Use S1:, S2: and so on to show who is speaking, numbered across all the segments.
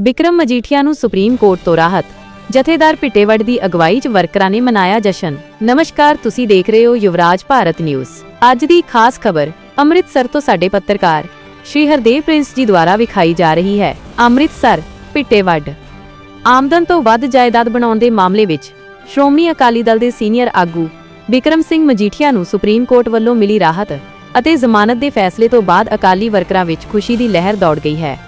S1: ਬਿਕਰਮ ਮਜੀਠੀਆ ਨੂੰ supreme court ਤੋਂ ਰਾਹਤ। ਜਥੇਦਾਰ ਪਿੱਟੇਵੜ ਦੀ ਅਗਵਾਈ 'ਚ ਵਰਕਰਾਂ ਨੇ ਮਨਾਇਆ ਜਸ਼ਨ। ਨਮਸਕਾਰ, ਤੁਸੀਂ ਦੇਖ ਰਹੇ ਹੋ ਯੁਵਰਾਜ ਭਾਰਤ ਨਿਊਜ਼। ਅੱਜ ਦੀ ਖਾਸ ਖਬਰ, ਅੰਮ੍ਰਿਤਸਰ ਤੋਂ ਸਾਡੇ ਪੱਤਰਕਾਰ, ਸ਼੍ਰੀ ਹਰਦੇਵ ਪ੍ਰਿੰਸ ਜੀ ਦੁਆਰਾ ਵਿਖਾਈ ਜਾ ਰਹੀ ਹੈ। ਅੰਮ੍ਰਿਤਸਰ, ਪਿੱਟੇਵੜ। ਆਮਦਨ ਤੋਂ ਵੱਧ ਜਾਇਦਾਦ ਬਣਾਉਣ ਦੇ ਮਾਮਲੇ ਵਿੱਚ ਸ਼੍ਰੋਮਣੀ ਅਕਾਲੀ ਦਲ ਦੇ ਸੀਨੀਅਰ ਆਗੂ ਬਿਕਰਮ ਸਿੰਘ ਮਜੀਠੀਆ ਨੂੰ ਸੁਪਰੀਮ ਕੋਰਟ ਵੱਲੋਂ ਮਿਲੀ ਰਾਹਤ ਅਤੇ ਜ਼ਮਾਨਤ ਦੇ ਫੈਸਲੇ ਤੋਂ ਬਾਅਦ ਅਕਾਲੀ ਵਰਕਰਾਂ ਵਿੱਚ ਖੁਸ਼ੀ ਦੀ ਲਹਿਰ ਦੌੜ ਗਈ ਹੈ।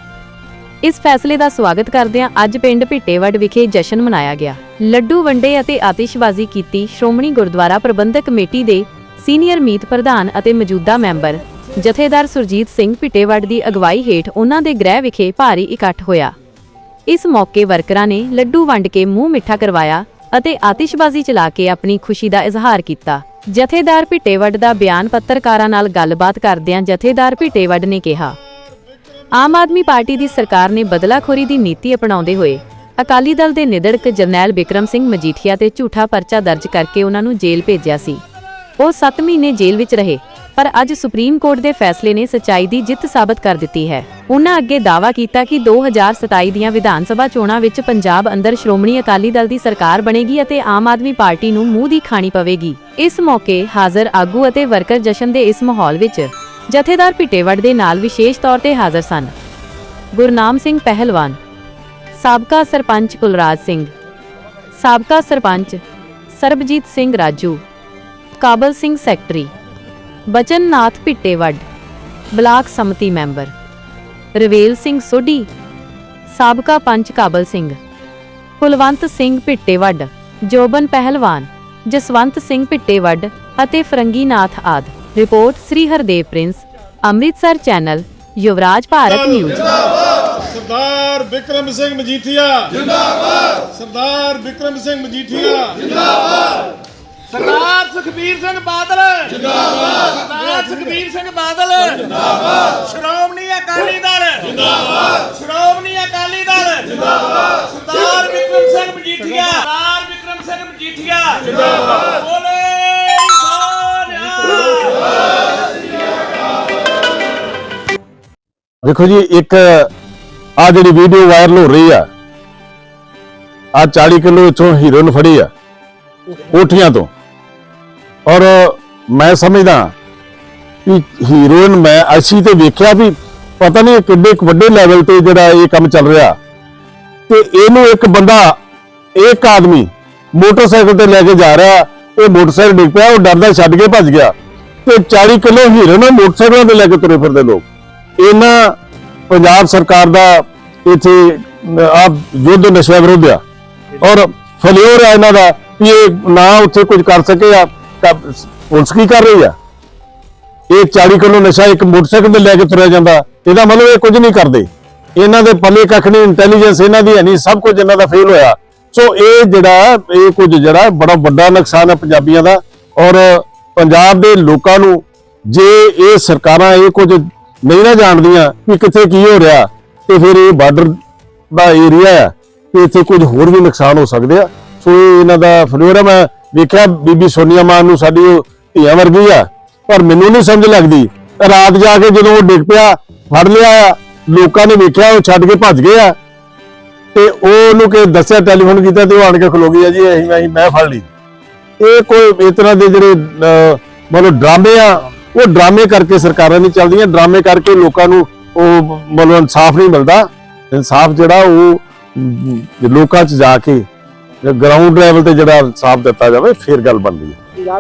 S1: ਇਸ ਫੈਸਲੇ ਦਾ ਸਵਾਗਤ ਕਰਦਿਆਂ ਅੱਜ ਪਿੰਡ ਭਿੱਟੇਵੜ ਵਿਖੇ ਜਸ਼ਨ ਮਨਾਇਆ ਗਿਆ। ਲੱਡੂ ਵੰਡੇ ਅਤੇ ਆਤਿਸ਼ਬਾਜ਼ੀ ਕੀਤੀ ਸ਼੍ਰੋਮਣੀ ਗੁਰਦੁਆਰਾ ਪ੍ਰਬੰਧਕ ਕਮੇਟੀ ਦੇ ਸੀਨੀਅਰ ਮੀਤ ਪ੍ਰਧਾਨ ਅਤੇ ਮੌਜੂਦਾ ਮੈਂਬਰ। ਜਥੇਦਾਰ ਸੁਰਜੀਤ ਸਿੰਘ ਭਿੱਟੇਵੜ ਦੀ ਅਗਵਾਈ ਹੇਠ ਉਹਨਾਂ ਦੇ ਗ੍ਰਹਿ ਵਿਖੇ ਭਾਰੀ ਇਕੱਠ ਹੋਇਆ। ਇਸ ਮੌਕੇ ਵਰਕਰਾਂ ਨੇ ਲੱਡੂ ਵੰਡ ਕੇ ਮੂੰਹ ਮਿੱਠਾ ਕਰਵਾਇਆ ਅਤੇ ਆਤਿਸ਼ਬਾਜ਼ੀ ਚਲਾ ਕੇ ਆਪਣੀ ਖੁਸ਼ੀ ਦਾ ਇਜ਼ਹਾਰ ਕੀਤਾ। ਜਥੇਦਾਰ ਭਿੱਟੇਵੜ ਦਾ ਬਿਆਨ ਪੱਤਰਕਾਰਾਂ ਨਾਲ ਗੱਲਬਾਤ ਕਰਦਿਆਂ ਜਥੇਦਾਰ ਭਿੱਟੇਵੜ ਨੇ ਕਿਹਾ ਆਮ ਆਦਮੀ ਪਾਰਟੀ ਦੀ ਸਰਕਾਰ ਨੇ ਬਦਲਾਖੋਰੀ ਦੀ ਨੀਤੀ ਅਪਣਾਉਂਦੇ ਹੋਏ ਅਕਾਲੀ ਦਲ ਦੇ ਨਿਦੜਕ ਜਰਨੈਲ ਬਿਕਰਮ ਸਿੰਘ ਮਜੀਠੀਆ ਤੇ ਝੂਠਾ ਪਰਚਾ ਦਰਜ ਕਰਕੇ ਉਹਨਾਂ ਨੂੰ ਜੇਲ੍ਹ ਭੇਜਿਆ ਸੀ। ਉਹ 7 ਮਹੀਨੇ ਜੇਲ੍ਹ ਵਿੱਚ ਰਹੇ, ਪਰ ਅੱਜ ਸੁਪਰੀਮ ਕੋਰਟ ਦੇ ਫੈਸਲੇ ਨੇ ਸੱਚਾਈ ਦੀ ਜਿੱਤ ਸਾਬਤ ਕਰ ਦਿੱਤੀ ਹੈ। ਉਹਨਾਂ ਅੱਗੇ ਦਾਅਵਾ ਕੀਤਾ ਕਿ 2027 ਦੀਆਂ ਵਿਧਾਨ ਸਭਾ ਚੋਣਾਂ ਵਿੱਚ ਪੰਜਾਬ ਅੰਦਰ ਸ਼੍ਰੋਮਣੀ ਅਕਾਲੀ ਦਲ ਦੀ ਸਰਕਾਰ ਬਣੇਗੀ ਅਤੇ ਆਮ ਆਦਮੀ ਪਾਰਟੀ ਨੂੰ ਮੂੰਹ ਦੀ ਖਾਣੀ ਪਵੇਗੀ। ਇਸ ਮੌਕੇ ਹਾਜ਼ਰ ਆਗੂ ਅਤੇ ਵਰਕਰ ਜਸ਼ਨ ਦੇ ਇਸ ਮਾਹੌਲ ਵਿੱਚ ਜਥੇਦਾਰ ਪਿਟੇਵੜ ਦੇ ਨਾਲ ਵਿਸ਼ੇਸ਼ ਤੌਰ ਤੇ ਹਾਜ਼ਰ ਸਨ। ਗੁਰਨਾਮ ਸਿੰਘ ਪਹਿਲਵਾਨ, ਸਾਬਕਾ ਸਰਪੰਚ ਕੁਲਰਾਜ ਸਿੰਘ, ਸਾਬਕਾ ਸਰਪੰਚ ਸਰਬਜੀਤ ਸਿੰਘ ਰਾਜੂ, ਕਾਬਲ ਸਿੰਘ ਸੈਕਟਰੀ, ਬਚਨਨਾਥ ਪਿੱਟੇਵੜ ਬਲਾਕ ਸਮਤੀ ਮੈਂਬਰ, ਰਵੇਲ ਸਿੰਘ ਸੋਢੀ, ਸਾਬਕਾ ਪੰਚ ਕਾਬਲ ਸਿੰਘ, ਕੁਲਵੰਤ ਸਿੰਘ ਪਿੱਟੇਵੜ ਜੋਬਨ ਪਹਿਲਵਾਨ, ਜਸਵੰਤ ਸਿੰਘ ਪਿੱਟੇਵੜ ਅਤੇ ਫਰੰਗੀਨਾਥ ਆਦਿ। Report Shri Hardev prince Amritsar channel Yuvraj Bharat news.
S2: Sardar Vikram Singh Majithia. ਜਿੰਦਾਬਾਦ। ਸਰਦਾਰ ਵਿਕਰਮ ਸਿੰਘ ਮਜੀਠੀਆ।
S3: ਸਰਦਾਰ ਸੁਖਬੀਰ ਸਿੰਘ ਬਾਦਲ। ਜਿੰਦਾਬਾਦ। ਸਰਦਾਰ ਸੁਖਬੀਰ ਸਿੰਘ ਬਾਦਲ। ਜਿੰਦਾਬਾਦ। ਸ਼੍ਰੋਮਣੀ ਅਕਾਲੀ ਦਲ। ਜਿੰਦਾਬਾਦ। ਸ਼੍ਰੋਮਣੀ ਅਕਾਲੀ ਦਲ। ਜਿੰਦਾਬਾਦ। ਸਰਦਾਰ ਵਿਕਰਮ ਸਿੰਘ ਮਜੀਠੀਆ। ਸਰਦਾਰ ਵਿਕਰਮ ਸਿੰਘ ਮਜੀਠੀਆ। ਜਿੰਦਾਬਾਦ।
S2: ਦੇਖੋ ਜੀ, ਇੱਕ ਆ ਜਿਹੜੀ ਵੀਡੀਓ ਵਾਇਰਲ ਹੋ ਰਹੀ ਆ ਆ 40 ਕਿਲੋ ਇਥੋਂ ਹੀਰੋਇਨ ਫੜੀ ਆ, ਕੋਠੀਆਂ ਤੋਂ। ਔਰ ਮੈਂ ਸਮਝਦਾ ਕਿ ਹੀਰੋਇਨ ਮੈਂ ਅਸੀਂ ਤੇ ਵੇਖਿਆ ਵੀ ਪਤਾ ਨਹੀਂ ਕਿੱਡੇ ਕੁ ਵੱਡੇ ਲੈਵਲ ਤੇ ਜਿਹੜਾ ਇਹ ਕੰਮ ਚੱਲ ਰਿਹਾ। ਤੇ ਇਹਨੂੰ ਇੱਕ ਬੰਦਾ, ਇੱਕ ਆਦਮੀ ਮੋਟਰਸਾਈਕਲ ਤੇ ਲੈ ਕੇ ਜਾ ਰਿਹਾ ਇਹ ਮੋਟਰਸਾਈਕਲ ਡਿੱਗ ਪਿਆ, ਉਹ ਡਰਦਾ ਛੱਡ ਕੇ ਭੱਜ ਗਿਆ। ਤੇ 40 ਕਿਲੋ ਹੀਰੋਇਨ ਮੋਟਰਸਾਈਕਲਾਂ ਤੇ ਲੈ ਕੇ ਤੁਰੇ ਫਿਰਦੇ ਲੋਕ। ਇਹਨਾਂ ਪੰਜਾਬ ਸਰਕਾਰ ਦਾ ਇੱਥੇ ਆਪ ਯੁੱਧ ਨਸ਼ਾ ਵਿਰੁੱਧ ਆ। ਔਰ ਫਲਿਓਰ ਆ ਇਹਨਾਂ ਦਾ ਵੀ ਇਹ ਨਾ ਉੱਥੇ ਕੁਝ ਕਰ ਸਕੇ ਆ, ਤਾਂ ਪੁਲਿਸ ਕੀ ਕਰ ਰਹੀ ਆ? ਇਹ 40 ਕਿਲੋ ਨਸ਼ਾ ਇੱਕ ਮੋਟਰਸਾਈਕਲ ਤੇ ਲੈ ਕੇ ਤੁਰਿਆ ਜਾਂਦਾ, ਇਹਦਾ ਮਤਲਬ ਇਹ ਕੁਝ ਨਹੀਂ ਕਰਦੇ। ਇਹਨਾਂ ਦੇ ਪੱਲੇ ਕੱਖ ਨਹੀਂ ਇੰਟੈਲੀਜੈਂਸ ਇਹਨਾਂ ਦੀ ਹੈ ਨਹੀਂ, ਸਭ ਕੁਝ ਇਹਨਾਂ ਦਾ ਫੇਲ ਹੋਇਆ। ਸੋ ਇਹ ਜਿਹੜਾ, ਇਹ ਕੁਝ ਜਿਹੜਾ ਬੜਾ ਵੱਡਾ ਨੁਕਸਾਨ ਹੈ ਪੰਜਾਬੀਆਂ ਦਾ। ਔਰ ਪੰਜਾਬ ਦੇ ਲੋਕਾਂ ਨੂੰ, ਜੇ ਇਹ ਸਰਕਾਰਾਂ ਇਹ ਕੁਝ ਨਹੀਂ ਨਾ ਜਾਣਦੀਆਂ ਕਿ ਕਿੱਥੇ ਕੀ ਹੋ ਰਿਹਾ ਤੇ ਫਿਰ ਇਹ ਬਾਰਡਰ ਦਾ ਏਰੀਆ ਹੈ ਤੇ ਇੱਥੇ ਕੁਝ ਹੋਰ ਵੀ ਨੁਕਸਾਨ ਹੋ ਸਕਦੇ ਆ। ਸੋ ਇਹਨਾਂ ਦਾ ਫਲੋਰ ਮੈਂ ਵੇਖਿਆ, ਬੀਬੀ ਸੋਨੀਆ ਮਾਨ ਨੂੰ ਸਾਡੀ ਉਹ ਧੀਆਂ ਵਰਗੀ ਆ, ਪਰ ਮੈਨੂੰ ਨਹੀਂ ਸਮਝ ਲੱਗਦੀ। ਰਾਤ ਜਾ ਕੇ ਜਦੋਂ ਉਹ ਡਿੱਗ ਪਿਆ, ਫੜ ਲਿਆ ਲੋਕਾਂ ਨੇ ਵੇਖਿਆ, ਉਹ ਛੱਡ ਕੇ ਭੱਜ ਗਏ ਆ। ਤੇ ਉਹ ਉਹਨੂੰ ਕਿ ਦੱਸਿਆ ਟੈਲੀਫੋਨ ਕੀਤਾ ਤੇ ਉਹ ਆਣ ਕੇ ਖਲੋ ਗਈ ਆ ਜੀ ਅਸੀਂ ਅਸੀਂ ਮੈਂ ਫੜ ਲਈ। ਇਹ ਕੋਈ ਇਸ ਤਰ੍ਹਾਂ ਦੇ ਜਿਹੜੇ ਮਤਲਬ ਡਰਾਮੇ ਆ ਉਹ ਡਰਾਮੇ ਕਰਕੇ ਸਰਕਾਰਾਂ ਨਹੀਂ ਚੱਲਦੀਆਂ, ਡਰਾਮੇ ਕਰਕੇ ਲੋਕਾਂ ਨੂੰ ਉਹ ਮਤਲਬ ਇਨਸਾਫ ਨਹੀਂ ਮਿਲਦਾ। ਇਨਸਾਫ ਜਿਹੜਾ ਉਹ ਲੋਕਾਂ 'ਚ ਜਾ ਕੇ ਗਰਾਊਂਡ ਲੈਵਲ ਤੇ ਜਿਹੜਾ ਇਨਸਾਫ ਦਿੱਤਾ ਜਾਵੇ, ਫੇਰ ਗੱਲ ਬਣਦੀ ਹੈ।